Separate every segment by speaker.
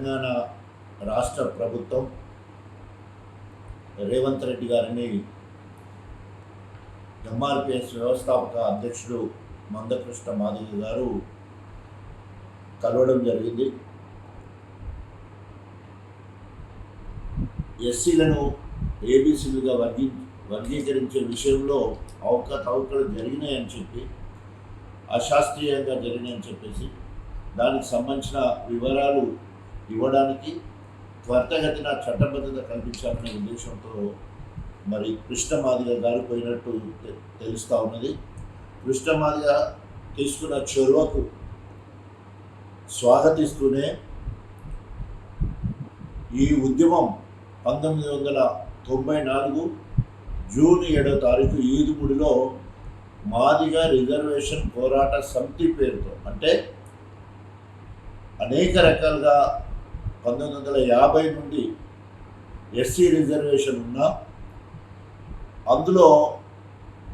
Speaker 1: తెలంగాణ రాష్ట్ర ప్రభుత్వం రేవంత్ రెడ్డి గారిని ఎంఆర్పిఎస్ వ్యవస్థాపక అధ్యక్షుడు మందకృష్ణ మాధవి గారు కలవడం జరిగింది. ఎస్సీలను ఏబీసీలుగా వర్గీ వర్గీకరించే విషయంలో అవకతవకలు జరిగినాయని చెప్పి అశాస్త్రీయంగా జరిగినాయని చెప్పేసి దానికి సంబంధించిన వివరాలు ఇవ్వడానికి త్వరితగతిన చట్టబద్ధత కల్పించాలనే ఉద్దేశంతో మరి కృష్ణమాదిగ గారు పోయినట్టు తెలుస్తూ ఉన్నది. కృష్ణమాదిగ తీసుకున్న చొరవకు స్వాగతిస్తూనే ఈ ఉద్యమం పంతొమ్మిది వందల తొంభై నాలుగు జూన్ ఏడో తారీఖు ఈదుగుడిలో మాదిగ రిజర్వేషన్ పోరాట సమితి పేరుతో అంటే అనేక రకాలుగా పంతొమ్మిది వందల యాభై నుండి ఎస్సీ రిజర్వేషన్ ఉన్నా అందులో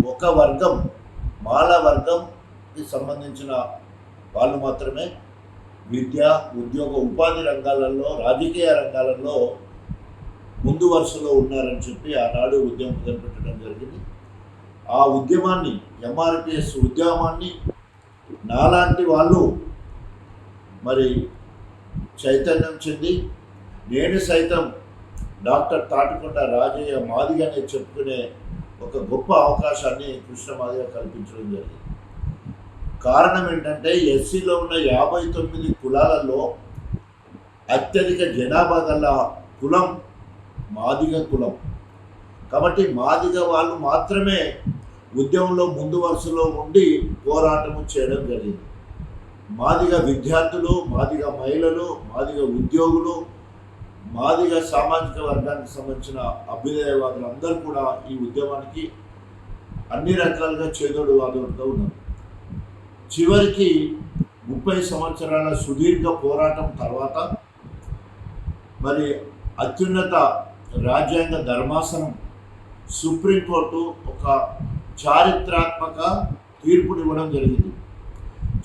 Speaker 1: ఒక వర్గం మాల వర్గంకి సంబంధించిన వాళ్ళు మాత్రమే విద్య ఉద్యోగ ఉపాధి రంగాలలో రాజకీయ రంగాలలో ముందు వరుసలో ఉన్నారని చెప్పి ఆనాడు ఉద్యమం మొదలుపెట్టడం జరిగింది. ఆ ఉద్యమాన్ని ఎంఆర్పిఎస్ ఉద్యమాన్ని నాలాంటి వాళ్ళు మరి చైతన్యం చెంది నేను సైతం డాక్టర్ తాటకుండా రాజయ్య మాదిగానే చెప్పుకునే ఒక గొప్ప అవకాశాన్ని కృష్ణ మాదిగ కల్పించడం జరిగింది. కారణం ఏంటంటే ఎస్సీలో ఉన్న యాభై తొమ్మిది కులాలలో అత్యధిక జనాభా గల కులం మాదిగ కులం. కాబట్టి మాదిగ వాళ్ళు మాత్రమే ఉద్యమంలో ముందు వరుసలో ఉండి పోరాటము చేయడం జరిగింది. మాదిగా విద్యార్థులు మాదిగా మహిళలు మాదిగా ఉద్యోగులు మాదిగా సామాజిక వర్గానికి సంబంధించిన అభ్యుదయవాదులు అందరూ కూడా ఈ ఉద్యమానికి అన్ని రకాలుగా చేదోడు వాదోడుగా ఉన్నారు. చివరికి ముప్పై సంవత్సరాల సుదీర్ఘ పోరాటం తర్వాత మరి అత్యున్నత రాజ్యాంగ ధర్మాసనం సుప్రీంకోర్టు ఒక చారిత్రాత్మక తీర్పునివ్వడం జరిగింది.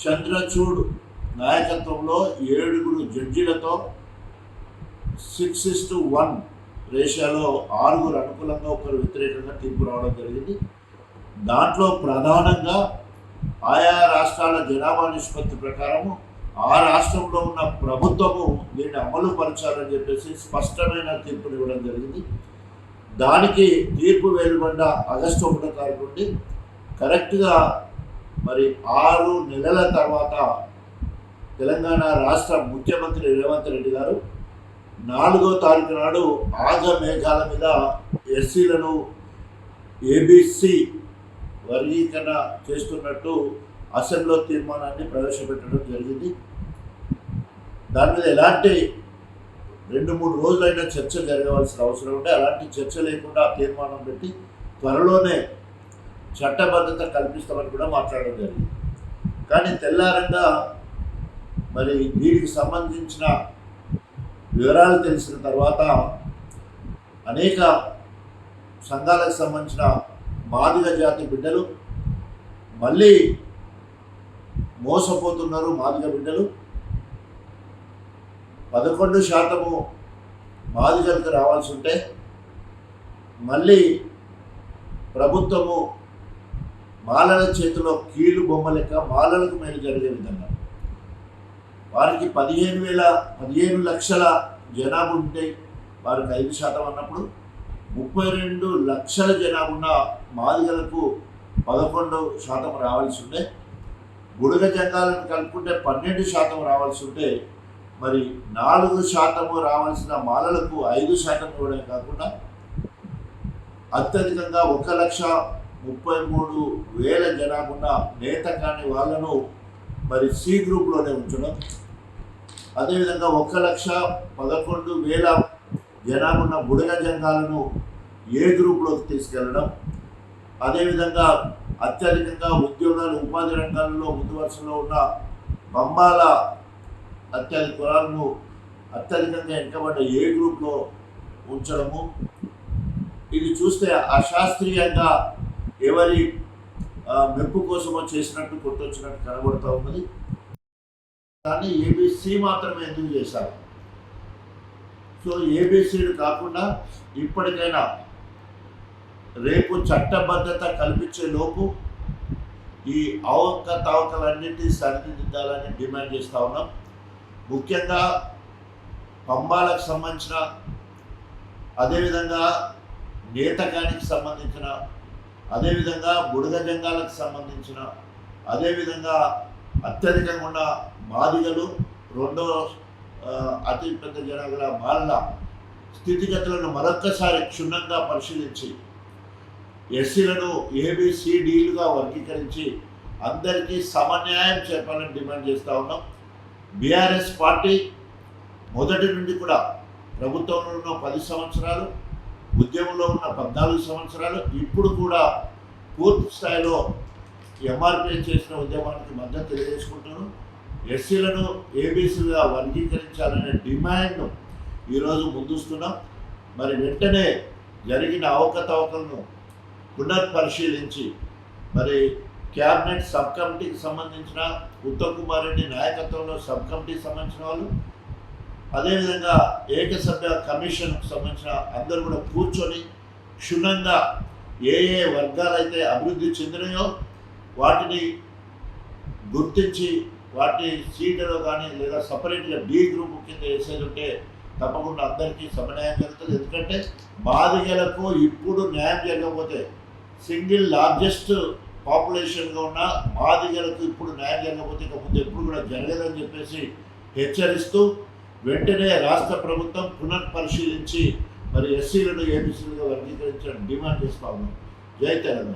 Speaker 1: చంద్రచూడ్ నాయకత్వంలో ఏడుగురు జడ్జిలతో సిక్స్ ఇస్ టు వన్ రేషియాలో ఆరుగురు అనుకూలంగా ఒకరు వ్యతిరేకంగా తీర్పు రావడం జరిగింది. దాంట్లో ప్రధానంగా ఆయా రాష్ట్రాల జనాభా నిష్పత్తి ప్రకారము ఆ రాష్ట్రంలో ఉన్న ప్రభుత్వము దీన్ని అమలు పరచాలని చెప్పేసి స్పష్టమైన తీర్పుని ఇవ్వడం జరిగింది. దానికి తీర్పు వెలువడ్డ ఆగస్టు ఒకటో తారీఖు నుండి కరెక్ట్గా మరి ఆరు నెలల తర్వాత తెలంగాణ రాష్ట్ర ముఖ్యమంత్రి రేవంత్ రెడ్డి గారు నాలుగో తారీఖు నాడు ఆగ మేఘాల మీద ఎస్సీలను ఏబిసి వర్గీకరణ చేస్తున్నట్టు అసెంబ్లీలో తీర్మానాన్ని ప్రవేశపెట్టడం జరిగింది. దాని మీద ఎలాంటి రెండు మూడు రోజులైనా చర్చ జరగవలసిన అవసరం ఉంటే అలాంటి చర్చ లేకుండా తీర్మానం పెట్టి త్వరలోనే చట్టబద్ధత కల్పిస్తామని కూడా మాట్లాడడం జరిగింది. కానీ తెల్లారంగా మరి దీనికి సంబంధించిన వివరాలు తెలిసిన తర్వాత అనేక సంఘాలకు సంబంధించిన మాదిగ జాతి బిడ్డలు మళ్ళీ మోసపోతున్నారు మాదిగ బిడ్డలు. పదకొండు శాతము మాదిగలకు రావాల్సి ఉంటే మళ్ళీ ప్రభుత్వము మాలల చేతిలో కీలు బొమ్మ లెక్క మాలలకు మేలు జరిగే విధంగా. వారికి పదిహేను వేల పదిహేను లక్షల జనాభా ఉంటే వారికి ఐదు శాతం అన్నప్పుడు ముప్పై రెండు లక్షల జనాభా ఉన్న మాదిగలకు పదకొండు శాతం రావాల్సి ఉండే. బుడగ జంగాలను కలుపుకుంటే పన్నెండు శాతం రావాల్సి ఉంటే మరి నాలుగు శాతము రావాల్సిన మాలలకు ఐదు శాతం ఇవ్వడమే కాకుండా అత్యధికంగా ఒక లక్ష ముప్పై మూడు వేల జనాభా ఉన్న నేత కాని వాళ్ళను మరి సి గ్రూప్లోనే ఉంచడం. అదేవిధంగా ఒక లక్ష పదకొండు వేల జనాభా బుడగ జంగాలను ఏ గ్రూప్లోకి తీసుకెళ్ళడం అదేవిధంగా అత్యధికంగా ఉద్యోగాలు ఉపాధి రంగాలలో ముందు వరుసలో ఉన్న బొమ్మాల అత్యధిక కులాలను అత్యధికంగా వెనుకబడ్డ ఏ గ్రూప్లో ఉంచడము. ఇది చూస్తే అశాస్త్రీయంగా ఎవరి మెప్పు కోసమో చేసినట్టు కొట్టొచ్చినట్టు కనబడుతూ ఉన్నది. కానీ ఏబీసీ మాత్రమే ఎందుకు చేశారు? సో ఏబీసీలు కాకుండా ఇప్పటికైనా రేపు చట్టబద్ధత కల్పించే లోపు ఈ అవకతవకలన్నింటినీ సరిదిద్దాలని డిమాండ్ చేస్తూ ఉన్నాం. ముఖ్యంగా పంబాలకు సంబంధించిన అదేవిధంగా నేతకానికి సంబంధించిన అదేవిధంగా బుడగ జంగాలకు సంబంధించిన అదేవిధంగా అత్యధికంగా ఉన్న బాధిగలు రెండో అతిపెద్ద అతి పెద్ద స్థితిగతులను మరొక్కసారి క్షుణ్ణంగా పరిశీలించి ఎస్సీలను ఏబిసిడీలుగా వర్గీకరించి అందరికీ సమన్యాయం చేపాలని డిమాండ్ చేస్తూ ఉన్నాం. బీఆర్ఎస్ పార్టీ మొదటి నుండి కూడా ప్రభుత్వంలో ఉన్న పది సంవత్సరాలు ఉద్యమంలో ఉన్న పద్నాలుగు సంవత్సరాలు ఇప్పుడు కూడా పూర్తి స్థాయిలో ఎంఆర్పీ చేసిన ఉద్యమానికి మద్దతు తెలియజేసుకుంటాను ఎస్సీలను ఏబీసీలుగా వర్గీకరించాలనే డిమాండ్ను ఈరోజు ముందుస్తున్నాం. మరి వెంటనే జరిగిన అవకతవకలను పునర్పరిశీలించి మరి క్యాబినెట్ సబ్ కమిటీకి సంబంధించిన ఉత్తమ్ కుమార్ రెడ్డి నాయకత్వంలో సబ్ కమిటీకి సంబంధించిన వాళ్ళు అదేవిధంగా ఏకసభ్య కమిషన్కు సంబంధించిన అందరూ కూడా కూర్చొని క్షుణ్ణంగా ఏ ఏ వర్గాలైతే అభివృద్ధి చెందినాయో వాటిని గుర్తించి వాటి సీట్లో కానీ లేదా సపరేట్గా డీ గ్రూప్ కింద వేసేది ఉంటే తప్పకుండా అందరికీ సమన్యాయం జరుగుతుంది. ఎందుకంటే బాధితులకు ఇప్పుడు న్యాయం జరగకపోతే సింగిల్ లార్జెస్ట్ పాపులేషన్గా ఉన్న బాధితులకు ఇప్పుడు న్యాయం జరగకపోతే ఇక ముందు ఎప్పుడు కూడా జరగదని చెప్పేసి హెచ్చరిస్తూ వెంటనే రాష్ట్ర ప్రభుత్వం పునఃపరిశీలించి మరి ఎస్సీలను ఏబీసీలుగా వర్గీకరించడం డిమాండ్ చేస్తా ఉన్నాం. జై తెలంగాణ.